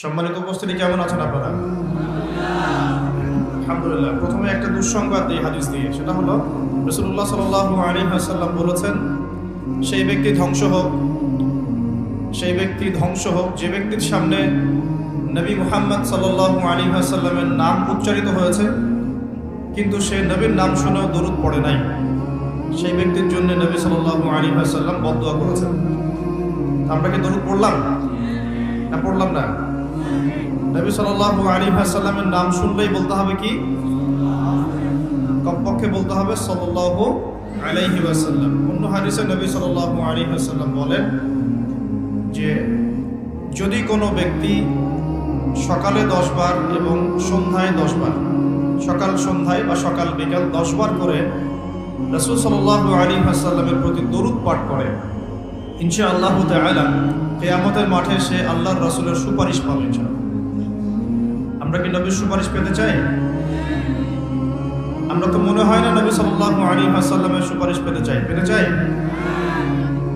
সম্মানিত উপস্থিতি কেমন আছেন আপনারা? আলহামদুলিল্লাহ। প্রথমে একটা দুঃসংবাদ দিই হাদিস দিয়ে। সেটা হলো রসুল্লাহ সাল আলী হাসাল্লাম বলেছেন, সেই ব্যক্তি ধ্বংস হোক, সেই ব্যক্তি ধ্বংস হোক, যে ব্যক্তির সামনে নবী মুহাম্মদ সাল্লাহ আলী হাসাল্লামের নাম উচ্চারিত হয়েছে, কিন্তু সে নবীর নাম শুনেও দরুদ পড়ে নাই। সেই ব্যক্তির জন্য নবী সাল্লাহ আলী হাসাল্লাম বদুয়া করেছেন। আমরা কি দরুদ পড়লাম? না পড়লাম না? নবী সাল্লাহ আলী হাসাল্লামের নাম শুনলেই বলতে হবে কি? কমপক্ষে বলতে হবে সাল্লাহ আলাইহি ওয়াসাল্লাম। অন্য হাদিসে নবী সাল্লাহ আলী হাসাল্লাম বলেন যে, যদি কোনো ব্যক্তি সকালে দশ বার এবং সন্ধ্যায় দশ বার, সকাল সন্ধ্যায় বা সকাল বিকাল দশ বার করে রসুল সাল্লাহ আলী হাসাল্লামের প্রতি দরুদ পাঠ করে ইনশা আল্লাহ তালা কেয়ামতের মাঠে সে আল্লাহর রসুলের সুপারিশ পাবে আমরা কি নবীর সুপারিশ পেতে চাই? আমরা তো মনে হয় না নবী সাল্লাহ আলী হাসাল্লামের সুপারিশ পেতে চাই। পেতে চাই?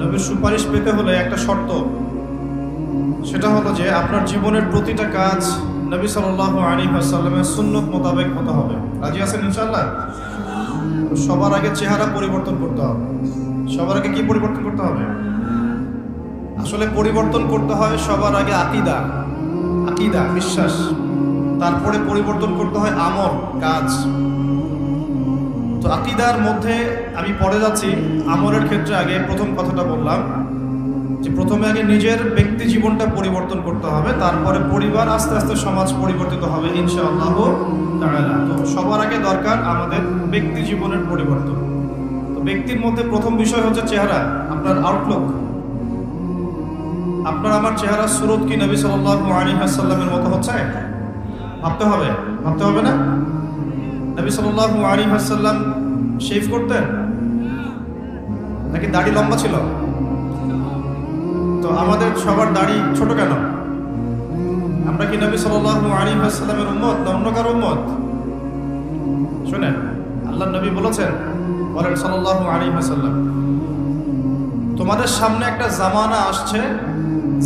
নবীর সুপারিশ পেতে হলে একটা শর্ত। সেটা হলো যে আপনার জীবনের প্রতিটা কাজ নবী সাল্লাহ আলী হাসাল্লামের সুন্নত মোতাবেক হতে হবে। রাজি আছেন ইনশাল্লাহ সবার আগে চেহারা পরিবর্তন করতে হবে। সবার আগে কি পরিবর্তন করতে হবে? আসলে পরিবর্তন করতে হয় সবার আগে আকিদা আকিদা, বিশ্বাস। তারপরে পরিবর্তন করতে হয় আমল, কাজ। তো আকিদার মধ্যে আমি পড়ে যাচ্ছি, আমলের ক্ষেত্রে আগে প্রথম কথাটা বললাম, যে প্রথমে আগে নিজের ব্যক্তি জীবনটা পরিবর্তন করতে হবে, তারপরে পরিবার আস্তে আস্তে সমাজ পরিবর্তিত হবে, ইনশাআল্লাহ তো সবার আগে দরকার আমাদের ব্যক্তি জীবনের পরিবর্তন। তো ব্যক্তির মধ্যে প্রথম বিষয় হচ্ছে চেহারা, আপনার আউটলুক আপনার আমার চেহারা সুরত কি নবী সাল্লাল্লাহু মতো হচ্ছে? ভাবতে হবে। ভাবতে হবে না? নবী সাল্লাল্লাহু আলাইহি শেভ করতেন? নাকি দাড়ি লম্বা ছিল? তো আমাদের সবার দাড়ি ছোট কেন? আমরা কি নবী সাল্লাল্লাহু উম্মত না অন্য কারও উম্মত? শুনেন আল্লাহ নবী বলেছেন, বলেন সাল্লাল্লাহু আলাইহি ওয়াসাল্লাম তোমাদের সামনে একটা জামানা আসছে।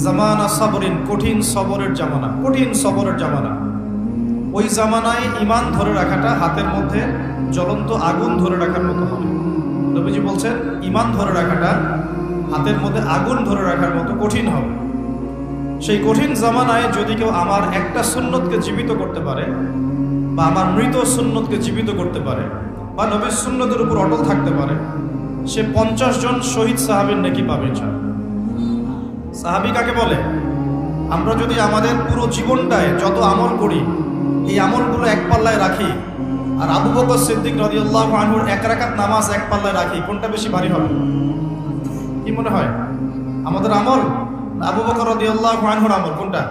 জামানা সবরিন, কঠিন সবরের জামানা, কঠিন সবরের জামানা। ওই জামানায় ইমান ধরে রাখাটা হাতের মধ্যে, জ্বলন্ত আগুন ধরে রাখার মতো হবে। নবীজি বলছেন ইমান ধরে রাখাটা হাতের মধ্যে আগুন ধরে রাখার মতো কঠিন হবে। সেই কঠিন জামানায় যদি কেউ আমার একটা সুন্নতকে জীবিত করতে পারে, বা আমার মৃত সুন্নতকে জীবিত করতে পারে, বা নবীর সুন্নতের উপর অটল থাকতে পারে সে পঞ্চাশ জন শহীদ সাহাবের নাকি পাবে। সাহাবি কাকে বলে? আমরা যদি আমাদের পুরো জীবনটায় যত আমল করি, এই আমলগুলো এক পাল্লায় রাখি, আর আবু বকর সিদ্দিক রদিউল্লাহ আনহুর এক রাকাত নামাজ এক পাল্লায় রাখি, কোনটা বেশি ভারী হবে? কি মনে হয়? আমাদের আমল? আবু বকর রদিউল্লাহ আনহুর আমল, কোনটা?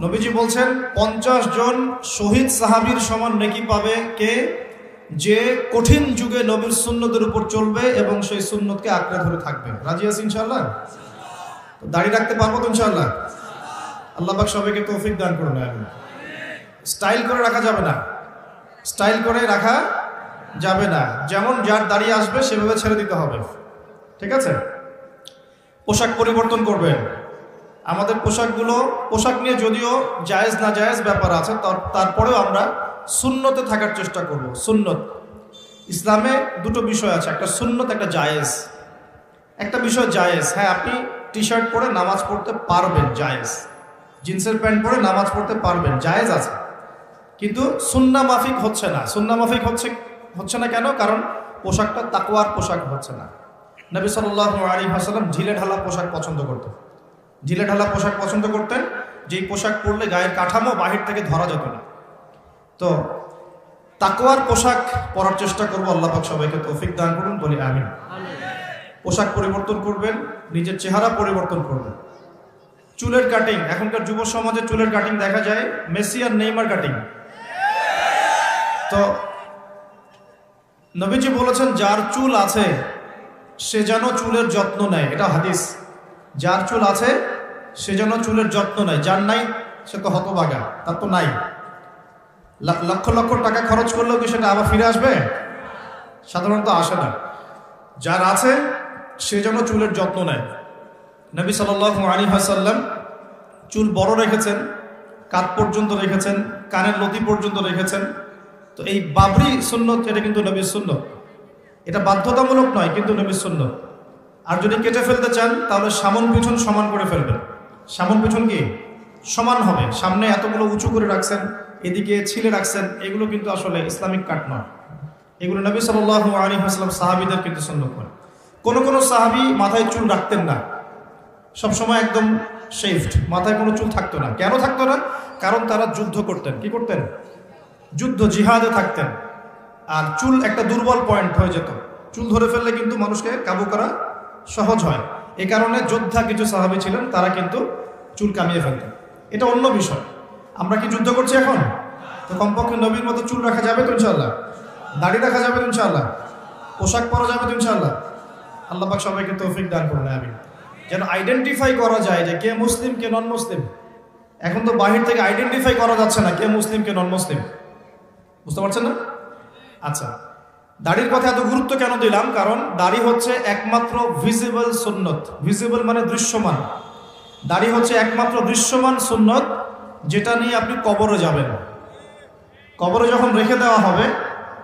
নবীজি বলছেন, পঞ্চাশ জন শহীদ সাহাবীর সমান নেকি পাবে কে? যে কঠিন যুগে নবীর সুন্নতের উপর চলবে এবং সেই সুন্নতকে আঁকড়ে ধরে থাকবে। রাজি আছি ইনশাআল্লাহ? তো দাড়ি রাখতে পারব তো ইনশাআল্লাহ? আল্লাহ পাক সবাইকে তৌফিক দান করুন, আমিন। স্টাইল করে রাখা যাবে না। স্টাইল করে রাখা যাবে না। যেমন যার দাঁড়িয়ে আসবে, সেভাবে ছেড়ে দিতে হবে। ঠিক আছে? পোশাক পরিবর্তন করবেন। আমাদের পোশাকগুলো, পোশাক নিয়ে যদিও জায়েজ না জায়েজ ব্যাপার আছে তারপরেও আমরা সুন্নতে থাকার চেষ্টা করব, সুন্নত। ইসলামে দুটো বিষয় আছে, একটা সুন্নত, একটা জায়েজ। একটা বিষয় জায়েজ হ্যাঁ আপনি টি শার্ট পরে নামাজ পড়তে পারবেন, জায়েজ। জিন্সের প্যান্ট পরে নামাজ পড়তে পারবেন, জায়েজ আছে। কিন্তু সুন্না মাফিক হচ্ছে না। সুন্না মাফিক হচ্ছে হচ্ছে না কেন? কারণ পোশাকটা তাকওয়ার পোশাক হচ্ছে না। নবী সাল্লাহ আলী হাসালাম ঢিলে ঢালা পোশাক পছন্দ করতেন। ঢিলে ঢালা পোশাক পছন্দ করতেন, যেই পোশাক পরলে গায়ের কাঠামো বাহির থেকে ধরা যেত না। তো তাকওয়ার পোশাক পরার চেষ্টা করব আল্লাহ পাক সবাইকে তৌফিক দান করুন বলি আমিন। পোশাক পরিবর্তন করবেন নিজের চেহারা পরিবর্তন করবেন। চুলের কাটিং এখনকার যুব সমাজে চুলের কাটিং দেখা যায় মেসি আর নেইমার কাটিং তো নবীজি বলেছেন যার চুল আছে সে যেন চুলের যত্ন নেয়। এটা হাদিস। যার চুল আছে সে যেন চুলের যত্ন নেয়। যার নাই সে তো হতবাগা তার তো নাই। লক্ষ লক্ষ টাকা খরচ করলেও কি সেটা আবার ফিরে আসবে? সাধারণত আসে না। যার আছে, সে যেন চুলের যত্ন নেয়। নবী সাল্লাল্লাহু আলী হাসাল্লাম চুল বড় রেখেছেন, কাত পর্যন্ত রেখেছেন, কানের লতি পর্যন্ত রেখেছেন। তো এই বাবরি সুন্নত, এটা কিন্তু নবীর সুন্নত। এটা বাধ্যতামূলক নয়, কিন্তু নবীর সুন্নত। আর যদি কেটে ফেলতে চান, তাহলে সামন পিছন সমান করে ফেলবেন। সামন পিছন কি? সমান হবে। সামনে এতগুলো উঁচু করে রাখছেন এদিকে ছিলে রাখছেন, এগুলো কিন্তু আসলে ইসলামিক কাট নয়। এগুলো নবী সাল আলী হাসলাম সাহাবিদের কিন্তু সুন্নত করে কোনো কোনো সাহাবি মাথায় চুল রাখতেন না। সবসময় একদম শেফট মাথায় কোনো চুল থাকতো না। কেন থাকতো না? কারণ তারা যুদ্ধ করতেন। কি করতেন? যুদ্ধ জিহাদে থাকতেন। আর চুল একটা দুর্বল পয়েন্ট হয়ে যেত। চুল ধরে ফেললে কিন্তু মানুষকে কাবু করা সহজ হয়। এ কারণে যোদ্ধা কিছু সাহাবি ছিলেন, তারা কিন্তু চুল কামিয়ে ফেলতেন। এটা অন্য বিষয়। আমরা কি যুদ্ধ করছি এখন? তো কমপক্ষে নবীর মতো চুল রাখা যাবে তো ইনশাল্লাহ দাড়ি রাখা যাবে তো ইনশাল্লাহ পোশাক পরা যাবে তো ইনশাল্লাহ আল্লাহ পাক সবাইকে তৌফিক দান করুন আমি যেন আইডেন্টিফাই করা যায় যে কে মুসলিম, কে নন মুসলিম এখন তো বাহির থেকে আইডেন্টিফাই করা যাচ্ছে না কে মুসলিম, কে নন মুসলিম বুঝতে পারছেন না? আচ্ছা দাড়ির কথা এত গুরুত্ব কেন দিলাম? কারণ দাড়ি হচ্ছে একমাত্র ভিজিবল সুন্নত। ভিজিবল মানে দৃশ্যমান। দাড়ি হচ্ছে একমাত্র দৃশ্যমান সুন্নত যেটা নিয়ে আপনি কবরে যাবেন। কবরে যখন রেখে দেওয়া হবে,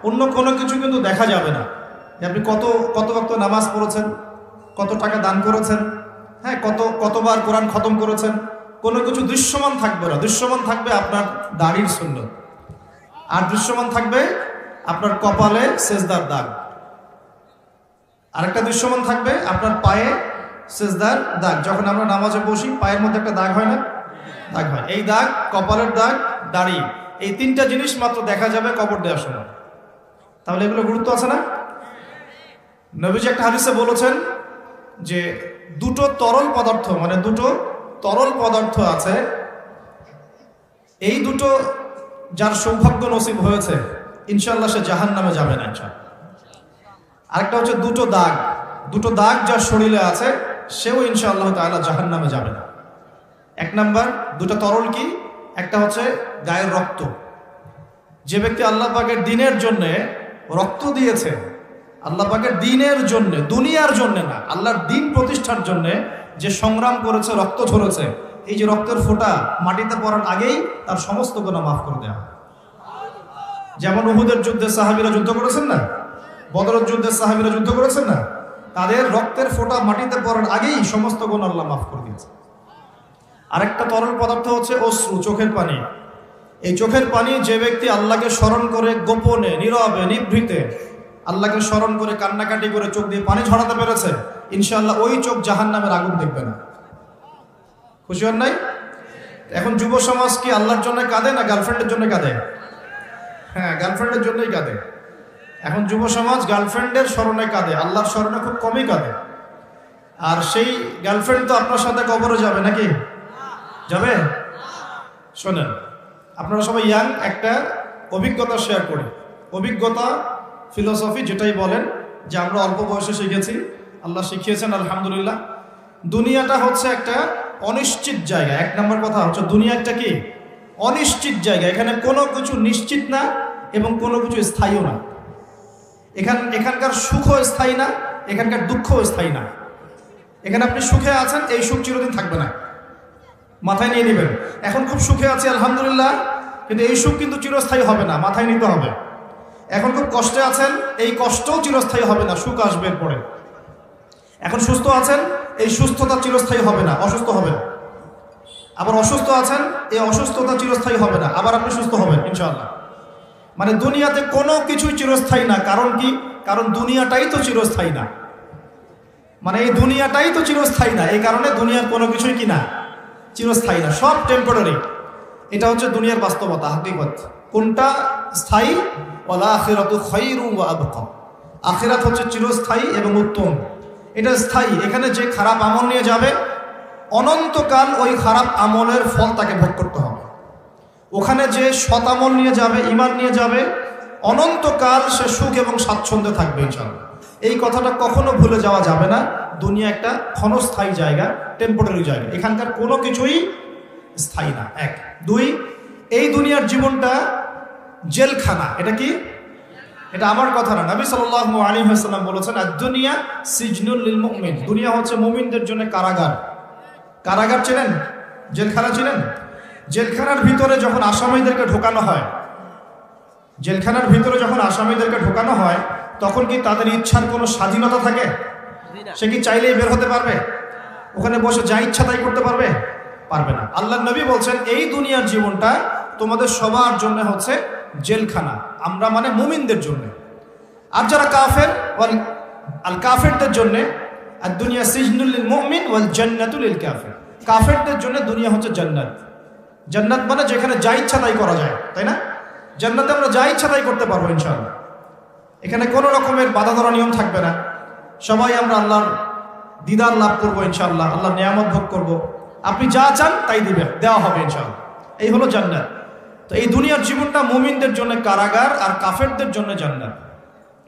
অন্য কোনো কিছু কিন্তু দেখা যাবে না। আপনি কত কত ভক্ত নামাজ পড়েছেন, কত টাকা দান করেছেন হ্যাঁ কত, কতবার কোরআন খতম করেছেন, কোনো কিছু দৃশ্যমান থাকবে না। দৃশ্যমান থাকবে আপনার দাড়ির সুন্নত। আর দৃশ্যমান থাকবে আপনার কপালে সেজদার দাগ। আরেকটা দৃশ্যমান থাকবে আপনার পায়ে সেজদার দাগ। যখন আমরা নামাজে বসি, পায়ের মধ্যে একটা দাগ হয় না? দাগ হয় এই দাগ, কপালের দাগ, দাড়ি, এই তিনটা জিনিস মাত্র দেখা যাবে কবর দেওয়ার সময়। তাহলে এগুলো গুরুত্ব আছে না? নবীজি একটা হাদিসে বলেছেন যে দুটো তরল পদার্থ মানে দুটো তরল পদার্থ আছে, এই দুটো যার সৌভাগ্য নসিব হয়েছে ইনশাল্লাহ সে জাহান নামে যাবে না ইনশাল্লাহ আরেকটা হচ্ছে দুটো দাগ দুটো দাগ যার শরীরে আছে, সেও ইনশাআল্লাহ তাআলা জাহান নামে যাবে না। এক নাম্বার, দুটা তরল কি? একটা হচ্ছে গায়ের রক্ত। যে ব্যক্তি আল্লাহ পাকের দিনের জন্যে রক্ত দিয়েছে, আল্লাহ পাকের দিনের জন্যে, দুনিয়ার জন্যে না, আল্লাহর দিন প্রতিষ্ঠার জন্য যে সংগ্রাম করেছে, রক্ত ঝরেছে এই যে রক্তের ফোঁটা মাটিতে পড়ার আগেই তার সমস্ত গোনা মাফ করে দেওয়া। যেমন উহুদের যুদ্ধে সাহাবিরা যুদ্ধ করেছেন না? বদরের যুদ্ধে সাহাবিরা যুদ্ধ করেছেন না? তাদের রক্তের ফোঁটা মাটিতে পড়ার আগেই সমস্ত গুণ আল্লাহ মাফ করে দিয়েছে। আরেকটা তরল পদার্থ হচ্ছে অশ্রু, চোখের পানি। এই চোখের পানি যে ব্যক্তি আল্লাহকে স্মরণ করে গোপনে, নীরবে, নিভৃতে, আল্লাহকে স্মরণ করে কান্নাকাটি করে চোখ দিয়ে পানি ছড়াতে পেরেছে ইনশাল্লাহ ওই চোখ জাহান নামের আগুন দেখবে না। খুশি হন নাই? এখন যুব সমাজ কি আল্লাহর জন্য কাঁদে না গার্লফ্রেন্ডের জন্য কাঁদে? হ্যাঁ গার্লফ্রেন্ডের জন্যই কাঁদে। এখন যুব সমাজ গার্লফ্রেন্ডের স্মরণে কাঁদে, আল্লাহর স্মরণে খুব কমই কাঁদে। আর সেই গার্লফ্রেন্ড তো আপনার সাথে কবরে যাবে নাকি? যাবে? শোনেন, আপনারা সবাই ইয়াং একটা অভিজ্ঞতা শেয়ার করি। অভিজ্ঞতা ফিলোসফি যেটাই বলেন, যে আমরা অল্প বয়সে শিখেছি, আল্লাহ শিখিয়েছেন, আলহামদুলিল্লাহ। দুনিয়াটা হচ্ছে একটা অনিশ্চিত জায়গা। এক নম্বর কথা হচ্ছে দুনিয়া একটা কি? অনিশ্চিত জায়গা। এখানে কোনো কিছু নিশ্চিত না এবং কোনো কিছু স্থায়ীও না। এখান, এখানকার সুখও স্থায়ী না, এখানকার দুঃখও স্থায়ী না। এখানে আপনি সুখে আছেন, এই সুখ চিরদিন থাকবে না। মাথায় নিয়ে নেবেন। এখন খুব সুখে আছি, আলহামদুলিল্লাহ। কিন্তু এই সুখ কিন্তু চিরস্থায়ী হবে না, মাথায় নিতে হবে। এখন খুব কষ্টে আছেন, এই কষ্টও চিরস্থায়ী হবে না, সুখ আসবে পরে এখন সুস্থ আছেন, এই সুস্থতা চিরস্থায়ী হবে না, অসুস্থ হবেন আবার অসুস্থ আছেন, এই অসুস্থতা চিরস্থায়ী হবে না, আবার আপনি সুস্থ হবেন, ইনশাআল্লাহ। মানে দুনিয়াতে কোনো কিছুই চিরস্থায়ী না, কারণ কি? কারণ দুনিয়াটাই তো চিরস্থায়ী না। মানে এই দুনিয়াটাই তো চিরস্থায়ী না, এই কারণে দুনিয়ার কোনো কিছুই কি না? চিরস্থায়ী না, সব টেম্পোরারি এটা হচ্ছে দুনিয়ার বাস্তবতা, হাকিকত। কোনটা স্থায়ী? ওলা আখিরাত আখিরাত হচ্ছে চিরস্থায়ী এবং উত্তম। এটা স্থায়ী, এখানে যে খারাপ আমল নিয়ে যাবে, অনন্তকাল ওই খারাপ আমলের ফল তাকে ভোগ করতে হবে। ওখানে যে সৎ আমল নিয়ে যাবে ইমান নিয়ে যাবে, অনন্তকাল সে সুখ এবং স্বাচ্ছন্দ্যে থাকবে ইনশাল্লাহ এই কথাটা কখনো ভুলে যাওয়া যাবে না। দুনিয়া একটা ক্ষণস্থায়ী জায়গা টেম্পোরারি জায়গা। এখানকার কোনো কিছুই স্থায়ী না। এক। দুই, এই দুনিয়ার জীবনটা জেলখানা। এটা কি? এটা আমার কথা না। নবী সাল্লাল্লাহু আলাইহি ওয়াসাল্লাম বলেছেন আর দুনিয়া সিজনুল মুমিন দুনিয়া হচ্ছে মুমিনদের জন্য কারাগার। কারাগার চেনেন? জেলখানা ছিলেন জেলখানার ভিতরে যখন আসামিদেরকে ঢোকানো হয়, জেলখানার ভিতরে যখন আসামিদেরকে ঢোকানো হয়, তখন কি তাদের ইচ্ছার কোনো স্বাধীনতা থাকে? সে কি চাইলেই বের হতে পারবে? ওখানে বসে যা ইচ্ছা তাই করতে পারবে? পারবে না। আল্লাহ নবী বলছেন, এই দুনিয়ার জীবনটা তোমাদের সবার জন্য হচ্ছে জেলখানা। আমরা মানে মুমিনদের জন্য। আর যারা কাফের আল কাফেরদের জন্য, আর দুনিয়া সিজনুল মুমিন ওয়াল জান্নাতুল কাফের। কাফেরদের জন্য দুনিয়া হচ্ছে জান্নাত। জান্নাত মানে যেখানে যা ইচ্ছা তাই করা যায়, তাই না? জান্নাতে আমরা যা ইচ্ছা তাই করতে পারব ইনশাআল্লাহ। এখানে কোনো রকমের বাধা ধরা নিয়ম থাকবে না। সবাই আমরা আল্লাহর দিদার লাভ করব ইনশাল্লাহ আল্লাহ নিয়ামত ভোগ করব। আপনি যা চান তাই দিবেন, দেওয়া হবে ইনশাআল্লাহ। এই হলো জান্নাত। তো এই দুনিয়ার জীবনটা মুমিনদের জন্য কারাগার আর কাফেরদের জন্য জান্নাত।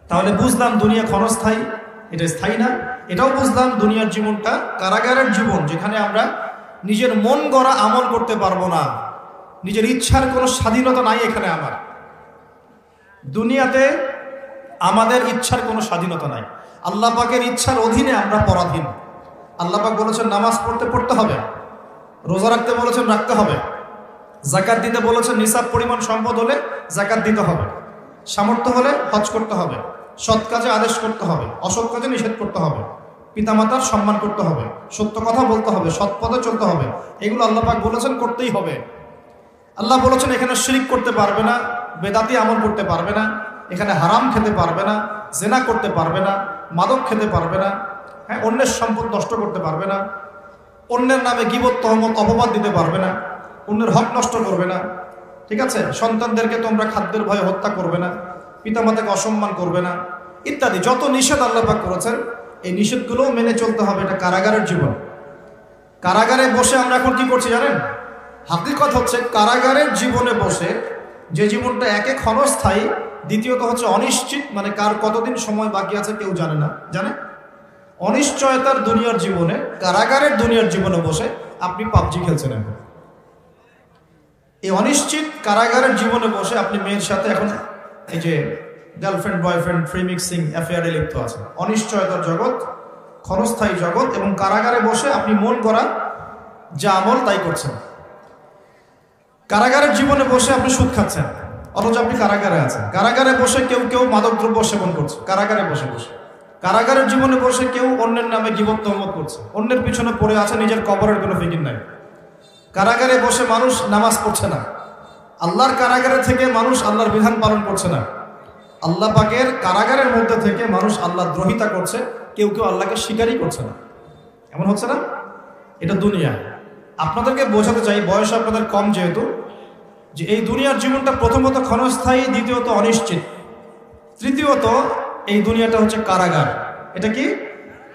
তাহলে বুঝলাম দুনিয়া ক্ষণস্থায়ী, এটা স্থায়ী না। এটাও বুঝলাম দুনিয়ার জীবনটা কারাগারের জীবন, যেখানে আমরা নিজের মন গড়া আমল করতে পারব না। নিজের ইচ্ছার কোনো স্বাধীনতা নাই এখানে আমার। দুনিয়াতে আমাদের ইচ্ছার কোনো স্বাধীনতা নাই। আল্লাহ পাকের ইচ্ছার অধীনে আমরা পরাধীন। আল্লাহ পাক বলেছেন, নামাজ পড়তে পড়তে হবে, রোজা রাখতে বলেছেন, রাখতে হবে। জাকাত দিতে বলেছেন, নিসাব পরিমাণ সম্পদ হলে জাকাত দিতে হবে। সামর্থ্য হলে হজ করতে হবে। সৎ কাজে আদেশ করতে হবে, অসৎ কাজে নিষেধ করতে হবে। পিতামাতার সম্মান করতে হবে, সত্য কথা বলতে হবে, সৎ পথে চলতে হবে। এগুলো আল্লাহ পাক বলেছেন, করতেই হবে। আল্লাহ বলেছেন, এখানে শিরিক করতে পারবে না, বেদাতি আমল করতে পারবে না। এখানে হারাম খেতে পারবে না, জেনা করতে পারবে না, মাদক খেতে পারবে না হ্যাঁ অন্যের সম্পদ নষ্ট করতে পারবে না, অন্যের নামে গিবত, তহমত, অপবাদ দিতে পারবে না, অন্যের হক নষ্ট করবে না, ঠিক আছে? সন্তানদেরকে তোমরা খাদ্যের ভয়ে হত্যা করবে না, পিতামাতাকে অসম্মান করবে না, ইত্যাদি। যত নিষেধ আল্লাপাক করেছেন, এই নিষেধগুলোও মেনে চলতে হবে, এটা কারাগারের জীবন। কারাগারে বসে আমরা এখন কি করছি জানেন? হাকিকত হচ্ছে কারাগারের জীবনে বসে যে জীবনটা একে ক্ষণস্থায়ী দ্বিতীয়ত হচ্ছে অনিশ্চিত মানে কার কতদিন সময় বাকি আছে কেউ জানে না, জানে? অনিশ্চয়তার দুনিয়ার জীবনে, কারাগারের দুনিয়ার জীবনে বসে আপনি পাবজি খেলছেন এখন। এই অনিশ্চিত কারাগারের জীবনে বসে আপনি মেয়ের সাথে এখন এই যে গার্লফ্রেন্ড বয়ফ্রেন্ড ফ্রি মিক্সিং অ্যাফেয়ারে লিপ্ত আছে অনিশ্চয়তার জগৎ, ক্ষণস্থায়ী জগৎ এবং কারাগারে বসে আপনি মন করা যা আমল তাই করছেন। কারাগারের জীবনে বসে আপনি সুদ খাচ্ছেন। অথচ আপনি কারাগারে আছেন। কারাগারে বসে কেউ কেউ মাদকদ্রব্য সেবন করছে। কারাগারে বসে বসে। কারাগারের জীবনে বসে কেউ অন্যের নামে জীবন তহমত করছে। অন্যের পিছনে পড়ে আছে নিজের কবরের কোনো ফিকির নাই। কারাগারে বসে মানুষ নামাজ পড়ছে না। আল্লাহর কারাগারে থেকে মানুষ আল্লাহর বিধান পালন করছে না। আল্লাহ পাকের কারাগারের মধ্যে থেকে মানুষ আল্লাহ দ্রোহিতা করছে। কেউ কেউ আল্লাহকে স্বীকারই করছে না। এমন হচ্ছে না? এটা দুনিয়া। আপনাদেরকে বোঝাতে চাই, বয়স আপনাদের কম যেহেতু। যে এই দুনিয়ার জীবনটা প্রথমত ক্ষণস্থায়ী, দ্বিতীয়ত অনিশ্চিত। তৃতীয়ত, এই দুনিয়াটা হচ্ছে কারাগার। এটা কি?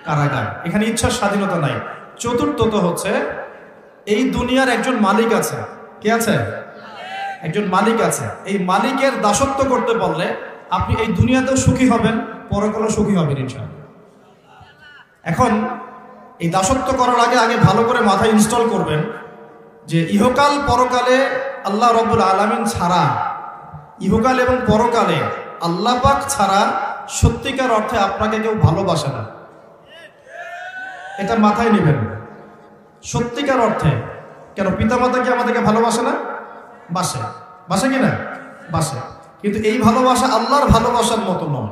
কারাগার। এখানে ইচ্ছার স্বাধীনতা নাই। চতুর্থত হচ্ছে, এই দুনিয়ার একজন মালিক আছে। কে আছে? একজন মালিক আছে। এই মালিকের দাসত্ব করতে পারলে আপনি এই দুনিয়াতেও সুখী হবেন, পরকালও সুখী হবেন ইনশাআল্লাহ। এখন, এই দাসত্ব করার আগে আগে ভালো করে মাথায় ইনস্টল করবেন যে ইহকাল, পরকালে আল্লাহ রব্বুল আলমিন ছাড়া, ইহকাল এবং পরকালে আল্লাহ পাক ছাড়া সত্যিকার অর্থে আপনাকে কেউ ভালোবাসে না। এটা মাথায় নেবেন। সত্যিকার অর্থে কেন পিতামাতা কি আমাদেরকে ভালোবাসে না? বাসে। বাসে কি না? বাসে। কিন্তু এই ভালোবাসা আল্লাহর ভালোবাসার মতো নয়।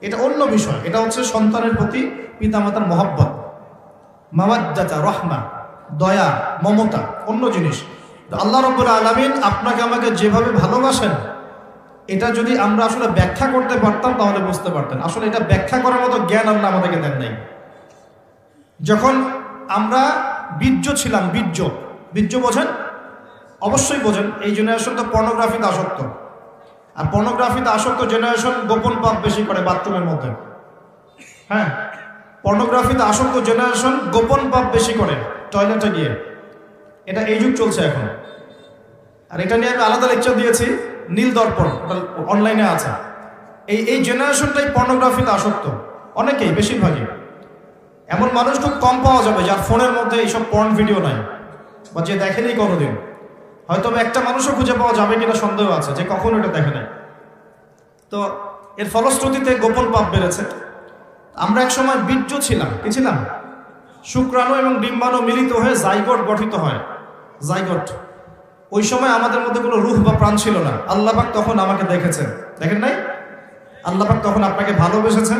এটা অন্য বিষয়। এটা হচ্ছে সন্তানের প্রতি পিতামাতার মহব্বত। মামাজ্জাতা রহমা, দয়া, মমতা, অন্য জিনিস। আল্লাহ রব্বুল আলমিন আপনাকে আমাকে যেভাবে ভালোবাসেন, এটা যদি আমরা আসলে ব্যাখ্যা করতে পারতাম, তাহলে বুঝতে পারতেন। আসলে এটা ব্যাখ্যা করার মতো জ্ঞান আল্লাহ আমাদেরকে দেন নাই। যখন আমরা বীর্য ছিলাম, বীর্য বীর্য বোঝেন? অবশ্যই বোঝেন, এই জেনারেশন তো পর্নোগ্রাফিতে আসক্ত। আর পর্নোগ্রাফিতে আসক্ত জেনারেশন গোপন পাপ বেশি করে বাথরুমের মধ্যে। হ্যাঁ? পর্নোগ্রাফিতে আসক্ত জেনারেশন গোপন পাপ বেশি করে টয়লেটে গিয়ে। এটা এই যুগ চলছে এখন। আর এটা নিয়ে আমি আলাদা লেকচার দিয়েছি, নীল দর্পণ অনলাইনে আছে। এই এই জেনারেশনটাই পর্নোগ্রাফিতে আসক্ত, অনেকেই, বেশিরভাগই। এমন মানুষ খুব কম পাওয়া যাবে যার ফোনের মধ্যে এইসব পর্ন ভিডিও নাই, বা যে দেখেনি কোনোদিন। হয়তো একটা মানুষও খুঁজে পাওয়া যাবে কিনা সন্দেহ আছে, যে কখনো এটা দেখে নাই। তো এর ফলশ্রুতিতে গোপন পাপ বেড়েছে। আমরা এক সময় বীর্য ছিলাম, কি ছিলাম? শুক্রাণু এবং ডিম্বাণু মিলিত হয়ে জাইগোট গঠিত হয়। জাইগট। ওই সময় আমাদের মধ্যে কোনো রুহ বা প্রাণ ছিল না। আল্লাহবাক তখন আমাকে দেখেছেন। দেখেন নাই? আল্লাহবাক তখন আপনাকে ভালোবেসেছেন,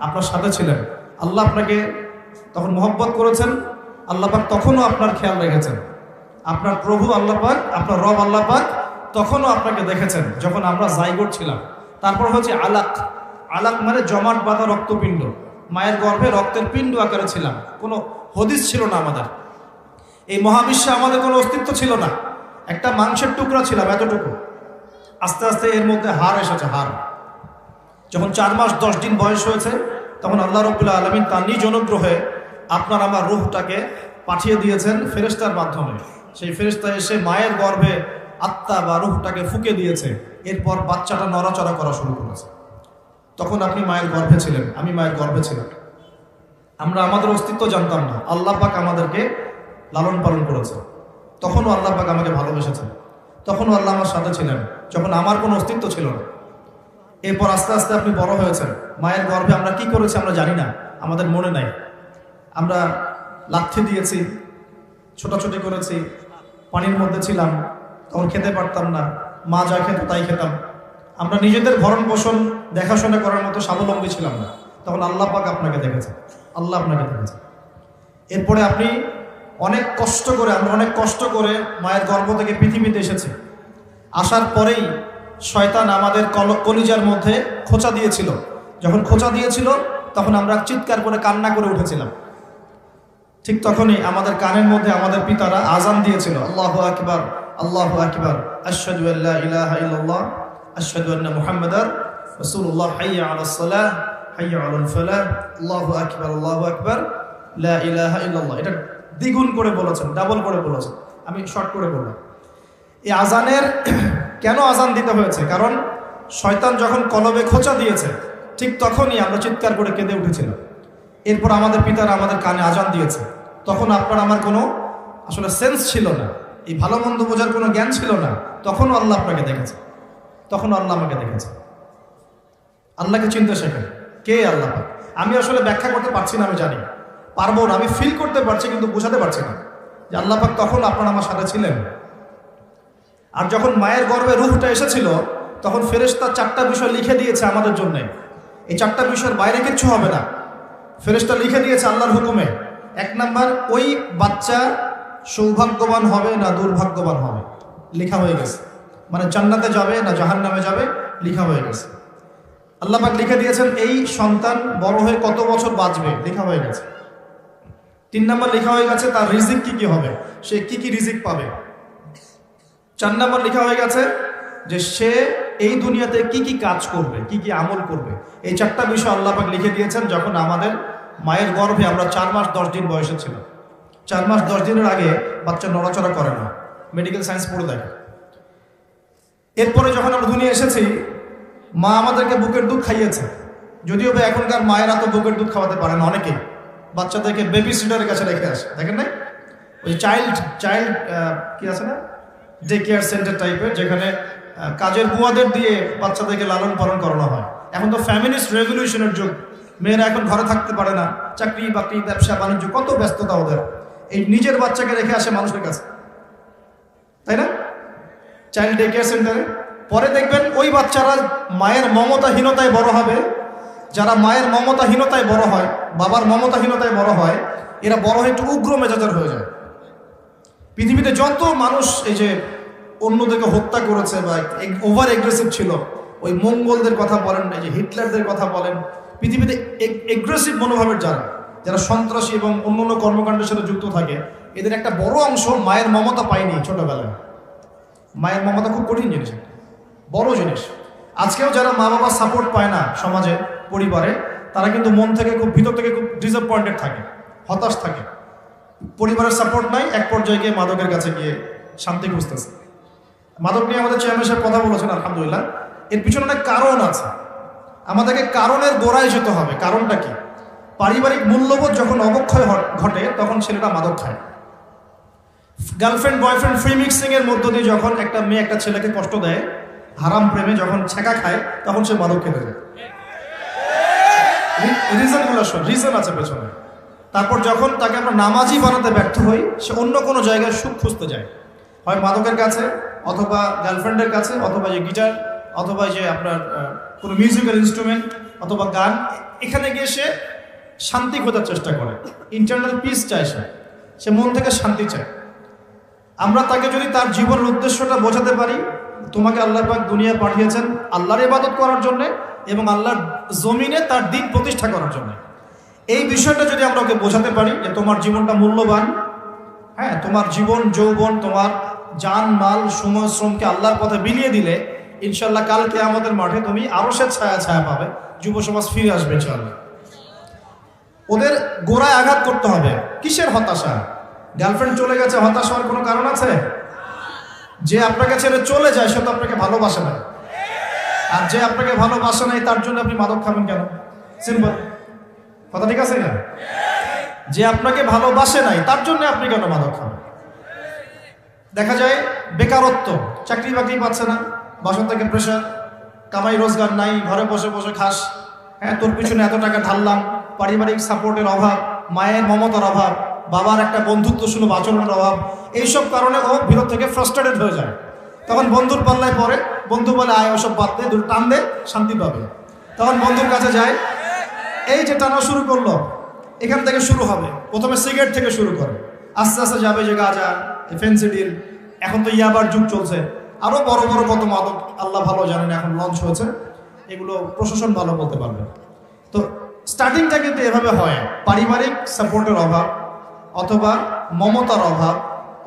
আপনার সাথে ছিলেন। আল্লাহ আপনাকে তখন মোহব্বত করেছেন, আল্লাপাক তখনও আপনার খেয়াল রেখেছেন। আপনার প্রভু আল্লাপাক, আপনার রব আল্লাপাক তখনও আপনাকে দেখেছেন, যখন আমরা জাইগোট ছিলাম। তারপর হচ্ছে আলাক। আলাক মানে জমাট বাঁধা রক্তপিণ্ড। মায়ের গর্ভে রক্তের পিণ্ড আকারে ছিলাম। কোনো হদিস ছিল না আমাদের। এই মহাবিশ্বে আমাদের কোনো অস্তিত্ব ছিল না। একটা মাংসের টুকরা ছিলাম এতটুকু। আস্তে আস্তে এর মধ্যে হার এসেছে, হার। যখন চার মাস, দশ দিন বয়স হয়েছে, তখন আল্লাহ রবুল্লা আলমিন তার নিজ অনুগ্রহে আপনার আমার রুহটাকে পাঠিয়ে দিয়েছেন ফেরেস্তার মাধ্যমে। সেই ফেরেস্তা এসে মায়ের গর্ভে আত্মা বা রুহটাকে ফুকে দিয়েছে। এরপর বাচ্চাটা নড়াচড়া করা শুরু করেছে। তখন আপনি মায়ের গর্ভে ছিলেন, আমি মায়ের গর্ভে ছিলাম। আমরা আমাদের অস্তিত্ব জানতাম না। আল্লাহ পাক আমাদেরকে লালন পালন করেছে। তখনও আল্লাহ পাক আমাকে ভালোবেসেছেন। তখনও আল্লাহ আমার সাথে ছিলেন, যখন আমার কোনো অস্তিত্ব ছিল না। এরপর আস্তে আস্তে আপনি বড় হয়েছেন। মায়ের গর্ভে আমরা কি করেছি আমরা জানি না, আমাদের মনে নাই। আমরা লাথি দিয়েছি, ছোটাছুটি করেছি, পানির মধ্যে ছিলাম, তখন খেতে পারতাম না, মা যা খেত তাই খেতাম। আমরা নিজেদের ভরণ পোষণ, দেখাশোনা করার মতো স্বাবলম্বী ছিলাম না। তখন আল্লাহ পাক আপনাকে দেখেছে আল্লাহ আপনাকে দেখেছে এরপরে আপনি অনেক কষ্ট করে, আমরা অনেক কষ্ট করে মায়ের গর্ভ থেকে পৃথিবীতে এসেছি। আসার পরেই শয়তান আমাদের কল, কলিজার মধ্যে খোঁচা দিয়েছিল। যখন খোঁচা দিয়েছিল, তখন আমরা চিৎকার করে, কান্না করে উঠেছিলাম। ঠিক তখনই আমাদের কানের মধ্যে আমাদের পিতারা আজান দিয়েছিল, আল্লাহ আকবার আল্লাহ আকবার আল্লা ইলাহা হাইয়া আলাস সালাহ, হাইয়া আলাল আকবার, আল্লাহু আকবার, লা ইলাহা ইল্লাল্লাহ। এটা দ্বিগুণ করে বলেছেন ডাবল করে বলেছেন। আমি শর্ট করে বললাম। এই আজানের কেন আজান দিতে হয়েছে? কারণ শয়তান যখন কলবে খোঁচা দিয়েছে, ঠিক তখনই আমরা চিৎকার করে কেঁদে উঠেছিলাম। এরপর আমাদের পিতারা আমাদের কানে আজান দিয়েছে। তখন আপনার আমার কোনো আসলে সেন্স ছিল না, এই ভালো মন্দ বোঝার কোনো জ্ঞান ছিল না। তখনও আল্লাহ আপনাকে দেখেছে। তখনও আল্লাহ আমাকে দেখেছে। আল্লাহকে চিনতে শেখেন। কে আল্লাহ আমি আসলে ব্যাখ্যা করতে পারছি না, আমি জানি। পারব না, আমি ফিল করতে পারছি কিন্তু বোঝাতে পারছি না। যে আল্লাহ পাক তখন আপনার আমার সাথে ছিলেন। আর যখন মায়ের গর্ভে রুহটা এসেছিল, তখন ফেরেশতা চারটা বিষয় লিখে দিয়েছে আমাদের জন্য। এই চারটা বিষয়ের বাইরে কিচ্ছু হবে না। ফেরেশতা লিখে দিয়েছে আল্লাহর হুকুমে, এক নাম্বার, ওই বাচ্চা সৌভাগ্যবান হবে না দুর্ভাগ্যবান হবে? লেখা হয়ে গেছে। মানে জান্নাতে যাবে না জাহান নামে যাবে, লেখা হয়ে গেছে। আল্লাহ পাক লিখে দিয়েছেন, এই সন্তান বড় হয়ে কত বছর বাঁচবে? লেখা হয়ে গেছে। তিন নাম্বার লেখা হয়ে গেছে তার রিজিক কি কি হবে? সে কি কি রিজিক পাবে? চার নাম্বার লেখা হয়ে গেছে যে সে এই দুনিয়াতে কি কি কাজ করবে, কি কি আমল করবে। এই চারটা বিষয় আল্লাহ পাক লিখে দিয়েছেন যখন আমাদের মায়ের গর্ভে আমরা চার মাস দশ দিন বয়সে ছিলাম। চার মাস দশ দিনের আগে বাচ্চা নড়াচড়া করে না। মেডিকেল সায়েন্স পড়ে দেখে এরপরে যখন আমরা দুনিয়া এসেছি, মা আমাদেরকে বুকের দুধ খাইয়েছে। যদিও বা এখনকার মায়েরা তো বুকের দুধ খাওয়াতে পারে না, অনেকেই। বাচ্চাদেরকে বেবি সিটারের কাছে রেখে আসে, দেখেন না ওই চাইল্ড চাইল্ড কি আছে না? ডে কেয়ার সেন্টার টাইপের যেখানে কাজের বুয়াদের দিয়ে বাচ্চাদেরকে লালন পালন করানো হয়। এখন তো ফ্যামিলিস্ট রেভলিউশনের যুগ। মেয়েরা এখন ঘরে থাকতে পারে না। চাকরি বাকরি, ব্যবসা, বাণিজ্য, কত ব্যস্ততা ওদের। এই নিজের বাচ্চাকে রেখে আসে মানুষের কাছে। তাই না? চাইল্ড ডে কেয়ার সেন্টারে পরে দেখবেন ওই বাচ্চারা মায়ের মমতাহীনতায় বড় হবে। যারা মায়ের মমতাহীনতায় বড় হয়, বাবার মমতাহীনতায় বড় হয়, এরা বড় হয়ে একটু উগ্র মেজাজের হয়ে যায়। পৃথিবীতে যত মানুষ এই যে অন্যদেরকে হত্যা করেছে বা ওভার এগ্রেসিভ ছিল, ওই মঙ্গলদের কথা বলেন, এই যে হিটলারদের কথা বলেন, পৃথিবীতে এগ্রেসিভ মনোভাবের যারা যারা সন্ত্রাসী এবং অন্য অন্য কর্মকাণ্ডের সাথে যুক্ত থাকে, এদের একটা বড় অংশ মায়ের মমতা পায়নি ছোটবেলায়। মায়ের মমতা খুব কঠিন জিনিস বড় জিনিস। আজকেও যারা মা বাবার সাপোর্ট পায় না সমাজে পরিবারে, তারা কিন্তু মন থেকে খুব, ভিতর থেকে খুব ডিসঅ্যাপয়েন্টেড থাকে, হতাশ থাকে। পরিবারের সাপোর্ট নাই, এক পর্যায়ে গিয়ে মাদকের কাছে গিয়ে শান্তি খুঁজতেছে। মাদক নিয়ে আমাদের চেয়ারম্যান সাহেব কথা বলেছেন, আলহামদুলিল্লাহ। এর পিছনে অনেক কারণ আছে। আমাদেরকে কারণের গোড়ায় যেতে হবে। কারণটা কি? পারিবারিক মূল্যবোধ যখন অবক্ষয় ঘটে, তখন ছেলেটা মাদক খায়। গার্লফ্রেন্ড বয়ফ্রেন্ড ফ্রি মিক্সিং এর মধ্য দিয়ে যখন একটা মেয়ে একটা ছেলেকে কষ্ট দেয়, হারাম প্রেমে যখন ছেঁকা খায়, তখন সে মাদক খেতে যায়। রিজনগুলো শোন রিজন আছে পেছনে। তারপর যখন তাকে আমরা নামাজি বানাতে ব্যর্থ হই, সে অন্য কোনো জায়গায় সুখ খুঁজতে যায়। হয় মাদকের কাছে, অথবা গার্লফ্রেন্ডের কাছে, অথবা যে গিটার অথবা যে আপনার কোনো মিউজিক্যাল ইনস্ট্রুমেন্ট অথবা গান, এখানে গিয়ে সে শান্তি খোঁজার চেষ্টা করে। ইন্টারনাল পিস চায় সে। সে মন থেকে শান্তি চায়। আমরা তাকে যদি তার জীবনের উদ্দেশ্যটা বোঝাতে পারি, তোমাকে আল্লাহ পাক দুনিয়া পাঠিয়েছেন আল্লাহর ইবাদত করার জন্য এবং আল্লাহর জমিনে তার দিন প্রতিষ্ঠা করার জন্য। এই বিষয়টা যদি আমরা ওকে বোঝাতে পারি যে তোমার জীবনটা মূল্যবান হ্যাঁ তোমার জীবন, যৌবন, তোমার যান, মাল, সময়, শ্রমকে আল্লাহর পথে বিলিয়ে দিলে ইনশাল্লাহ কালকে আমাদের মাঠে তুমি আরও সে ছায়া ছায়া পাবে, যুব সমাজ ফিরে আসবে ইনশাল্লাহ ওদের গোড়ায় আঘাত করতে হবে। কিসের হতাশা? গার্লফ্রেন্ড চলে গেছে, হতাশ হওয়ার কোনো কারণ আছে? যে আপনাকে ছেড়ে চলে যায়, সে তো আপনাকে ভালোবাসে না। আর যে আপনাকে ভালোবাসে নাই, তার জন্য আপনি মাদক খাবেন কেন? সিম্পল কথা ঠিক আছে না যে আপনাকে ভালোবাসে নাই, তার জন্য আপনি কেন মাদক খাবেন? দেখা যায় বেকারত্ব, চাকরি বাকরি পাচ্ছে না বাসা থেকে প্রেশার কামাই রোজগার নাই, ঘরে বসে বসে খাস। হ্যাঁ তোর পিছনে এত টাকা ঢাললাম, পারিবারিক সাপোর্টের অভাব, মায়ের মমতার অভাব, বাবার একটা বন্ধুত্ব সুলভ আচরণের অভাব, এইসব কারণে ও ভিতর থেকে ফ্রাস্ট্রেটেড হয়ে যায়। তখন বন্ধুর পাল্লায় পড়ে, বন্ধু বলে, আয়, ওসব বাদ দে দুটো টান দে, শান্তি পাবে। তখন বন্ধুর কাছে যায়, এই যে টানা শুরু করল, এখান থেকে শুরু হবে। প্রথমে সিগারেট থেকে শুরু করে। আস্তে আস্তে যাবে যে গাঁজা ফেন্সিডিল এখন তো ইয়াবার যুগ চলছে। আরও বড় বড় কত মাদক, আল্লাহ ভালো জানেন, এখন লঞ্চ হয়েছে। এগুলো প্রশাসন ভালো বলতে পারবে। তো স্টার্টিংটা কিন্তু এভাবে হয়। পারিবারিক সাপোর্টের অভাব, অথবা মমতার অভাব,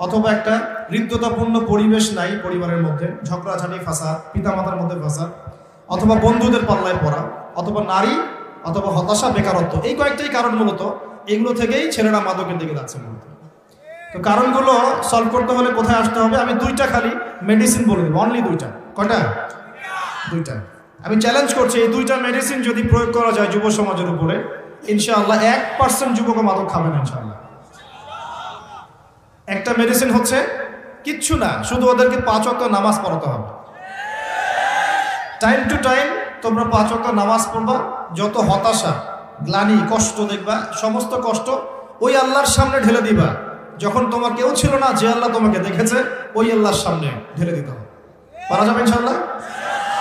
অথবা একটা হৃদ্যতাপূর্ণ পরিবেশ নাই পরিবারের মধ্যে, ঝগড়াঝাটি ফাঁসা পিতামাতার মধ্যে ফাঁসা অথবা বন্ধুদের পাল্লায় পড়া, অথবা নারী, অথবা হতাশা, বেকারত্ব, এই কয়েকটাই কারণ মূলত, এগুলো থেকেই ছেলেরা মাদকের দিকে যাচ্ছে মূলত। তো কারণগুলো সলভ করতে হলে কোথায় আসতে হবে? আমি দুইটা খালি মেডিসিন বলে দেবো অনলি দুইটা। কয়টা? দুইটা। আমি চ্যালেঞ্জ করছি, এই দুইটা মেডিসিন যদি প্রয়োগ করা যায় যুব সমাজের উপরে, ইনশাআল্লাহ এক পার্সেন্ট যুবক মাদক খাবে না ইনশাআল্লাহ। একটা মেডিসিন হচ্ছে কিচ্ছু না, শুধু ওদেরকে পাঁচ অক্ট নামাজ পড়াতে হবে। টাইম টু টাইম তোমরা পাঁচ অক্ট নামাজ পড়বা, যত হতাশা, গ্লানি, কষ্ট দেখবা, সমস্ত কষ্ট ওই আল্লাহর সামনে ঢেলে দিবা। যখন তোমার কেউ ছিল না, যে আল্লাহ তোমাকে দেখেছে, ওই আল্লাহর সামনে ঢেলে দিতে হবে। পারা যাবে ইনশাল্লাহ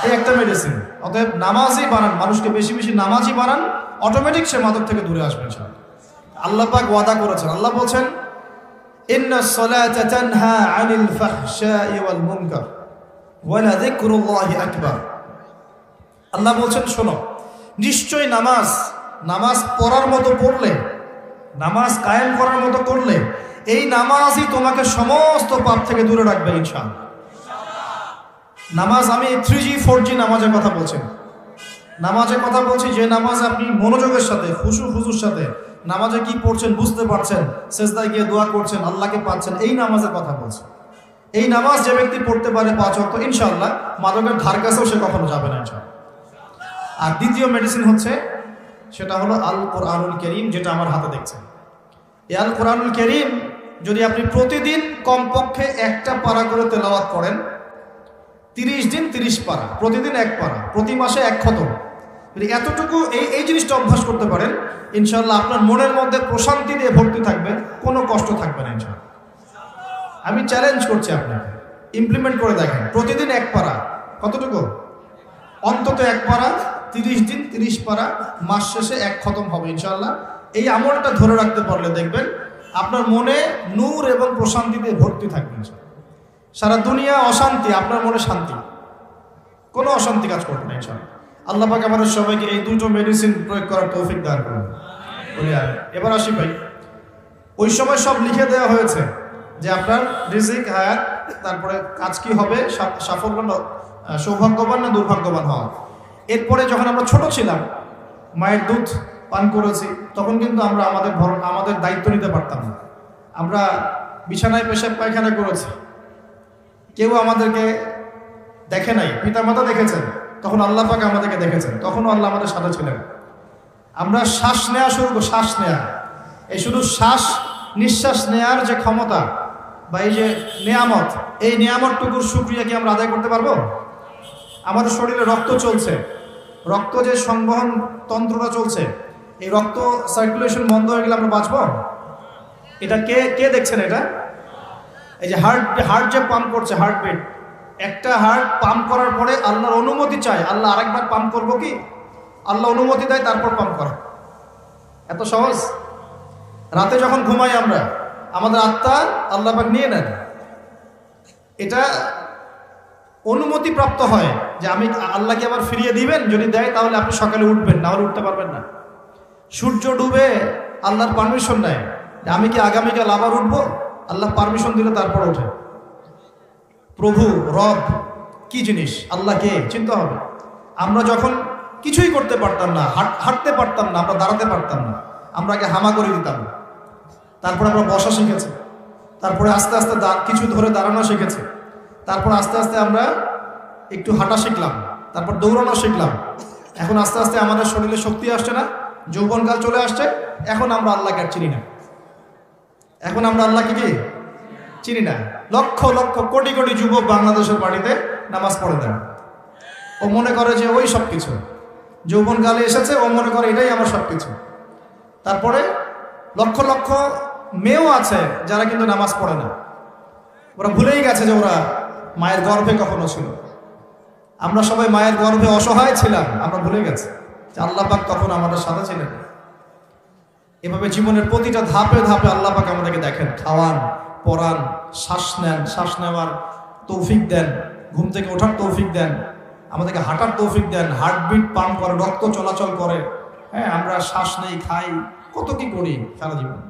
এই একটা মেডিসিন অতএব নামাজই বানান, মানুষকে বেশি বেশি নামাজই বানান অটোমেটিক সে মাদক থেকে দূরে আসবে ইনশাল্লাহ আল্লাহ পাক ওয়াদা করেছেন। আল্লাহ বলছেন সলাতা তানহা আনিল ফাহশাই ওয়াল মুনকার ওয়ালা যিকরুল্লাহি আকবার আল্লাহ বলছেন, শোনো নিশ্চয় নামাজ নামাজ পড়ার মতো পড়লে, নামাজ কায়েম করার মতো করলে, এই নামাজই তোমাকে সমস্ত পাপ থেকে দূরে রাখবে, ইনশাআল্লাহ। নামাজ আমি থ্রি জি ফোর জি নামাজের কথা বলছি নামাজের কথা বলছি যে নামাজ আপনি মনোযোগের সাথে খুশু খুশুর সাথে নামাজে কি পড়ছেন বুঝতে পারছেন শেষদায় গিয়ে দোয়া করছেন, আল্লাহকে পাচ্ছেন, এই নামাজের কথা বলছি। এই নামাজ যে ব্যক্তি পড়তে পারে পাঁচ অক্ট ইনশাল্লাহ মাদকের ধার কাছেও সে কখনো যাবে না আর দ্বিতীয় মেডিসিন হচ্ছে, সেটা হলো আল কোরআনুল করিম, যেটা আমার হাতে দেখছেন। এই আল কোরআনুল করিম, যদি আপনি প্রতিদিন কমপক্ষে একটা পারা করে তেলাওয়াত করেন, তিরিশ দিন তিরিশ পারা, প্রতিদিন এক পারা, প্রতি মাসে এক খতম। যদি এতটুকু এই এই জিনিসটা অভ্যাস করতে পারেন ইনশাল্লাহ আপনার মনের মধ্যে প্রশান্তি দিয়ে ভর্তি থাকবে কোনো কষ্ট থাকবে না ইনশাল্লাহ আমি চ্যালেঞ্জ করছি আপনাকে ইমপ্লিমেন্ট করে দেখেন, প্রতিদিন এক পারা, কতটুকু? অন্তত এক পারা, তিরিশ দিন তিরিশ পারা, মাস শেষে এক খতম হবে ইনশাল্লাহ এই আমলটা ধরে রাখতে পারলে দেখবেন, আপনার মনে নূর এবং প্রশান্তিতে ভর্তি থাকবে সারা দুনিয়া অশান্তি, আপনার মনে শান্তি। কোনো অশান্তি কাজ করবে না ইনশাল্লাহ আল্লাহ পাক আমাদের সবাইকে এই দুটো মেডিসিন প্রয়োগ করার তৌফিক দান করুন। এবার আসি ভাই, ওই সময় সব লিখে দেওয়া হয়েছে যে আপনার রিজিক হায়াত, তারপরে কাজ কি হবে সাফল্য সৌভাগ্যবান না দুর্ভাগ্যবান হওয়া? এরপরে যখন আমরা ছোট ছিলাম, মায়ের দুধ পান করেছি, তখন কিন্তু আমরা আমাদের ভরণ আমাদের দায়িত্ব নিতে পারতাম না। আমরা বিছানায় পেশাব পায়খানা করেছি। কেউ আমাদেরকে দেখে নাই, পিতামাতা দেখেছেন? তখন আল্লাহ পাক আমাদেরকে দেখেছেন। তখনও আল্লাহ আমাদের সাথে ছিলেন। আমরা শ্বাস নেওয়া শুরু শ্বাস নেয়া। এই শুধু শ্বাস, নিঃশ্বাস নেয়ার যে ক্ষমতা বা এই যে নেয়ামত, এই নেয়ামতটুকুর সুক্রিয়া কি আমরা আদায় করতে পারব? আমাদের শরীরে রক্ত চলছে। রক্ত যে সংবহন তন্ত্রটা চলছে, এই রক্ত সার্কুলেশন বন্ধ হয়ে গেলে আমরা বাঁচব? এটা কে কে দেখছেন এটা? এই যে হার্ট হার্ট যে পাম্প করছে হার্টবিট একটা হার্ট পাম্প করার পরে আল্লাহর অনুমতি চায়, আল্লাহ আরেকবার পাম্প করব কি? আল্লাহ অনুমতি দেয়, তারপর পাম্প করে। এত সহজ? রাতে যখন ঘুমাই আমরা, আমাদের আত্মা আল্লাহ পাক নিয়ে। নেন এটা অনুমতি প্রাপ্ত হয় যে আমি আল্লাহকে আবার ফিরিয়ে দিবেন, যদি দেয় তাহলে আপনি সকালে উঠবেন না হলে উঠতে পারবেন না। সূর্য ডুবে আল্লাহর পারমিশন নেয় আমি কি আগামীকাল আবার উঠবো? আল্লাহ পারমিশন দিলে তারপর ওঠে। প্রভু, রব, কি জিনিস? আল্লাহকে চিন্তা হবে। আমরা যখন কিছুই করতে পারতাম না হাঁটতে পারতাম না, আমরা দাঁড়াতে পারতাম না, আমরা আগে হামা করে দিতাম। তারপর আমরা বসা শিখেছি। তারপরে আস্তে আস্তে কিছু ধরে দাঁড়ানো শিখেছি। তারপর আস্তে আস্তে আমরা একটু হাঁটা শিখলাম। তারপর দৌড়ানো শিখলাম। এখন আস্তে আস্তে আমাদের শরীরে শক্তি আসছে না, যৌবনকাল চলে আসছে। এখন আমরা আল্লাহকে আর চিনি না। এখন আমরা আল্লাহকে কি? চিনি না। লক্ষ লক্ষ কোটি কোটি যুবক বাংলাদেশের বাড়িতে নামাজ পড়ে দেন ও মনে করে যে ওই সব কিছু যৌবনকালে এসেছে, ও মনে করে এটাই আমার সব কিছু তারপরে লক্ষ লক্ষ মেয়েও আছে যারা কিন্তু নামাজ পড়ে না। ওরা ভুলেই গেছে যে ওরা মায়ের গর্ভে কখনো ছিল। আমরা সবাই মায়ের গর্ভে অসহায় ছিলাম, আমরা ভুলে গেছি। যে আল্লাহ পাক তখন আমাদের সাথে ছিলেন? এভাবে জীবনের প্রতিটা ধাপে ধাপে আল্লাহ পাক আমাদেরকে দেখেন, খাওয়ান পরান শ্বাস নেন, শ্বাস নেওয়ার তৌফিক দেন, ঘুম থেকে ওঠার তৌফিক দেন, আমাদেরকে হাঁটার তৌফিক দেন, হার্টবিট পাম্প করে, রক্ত চলাচল করে। হ্যাঁ আমরা শ্বাস নেই, খাই, কত কি করি সারা জীবন?